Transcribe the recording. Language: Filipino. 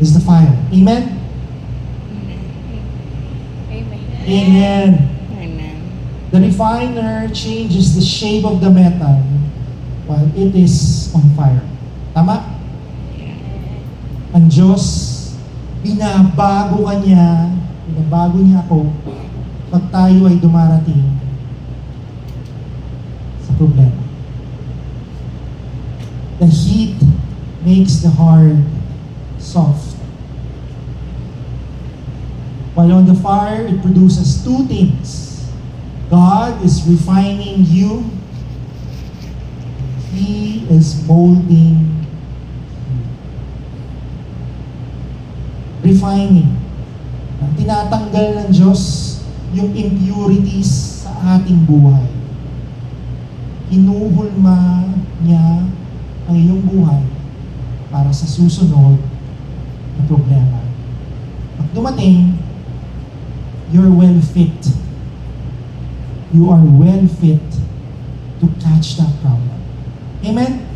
is the fire. Amen? Amen. Amen. Amen. The refiner changes the shape of the metal while it is on fire. Tama? Ang Diyos, binabago ka niya, binabago niya ako pag tayo ay dumarating sa problema. The heat makes the hard soft. While on the fire, it produces two things. God is refining you. He is molding you. Refining. Ang Tinatanggal ng Diyos yung impurities sa ating buhay. Hinuhulma niya ang iyong buhay para sa susunod na problema. Pag dumating, you're well fit. You are well fit to catch that problem. Amen?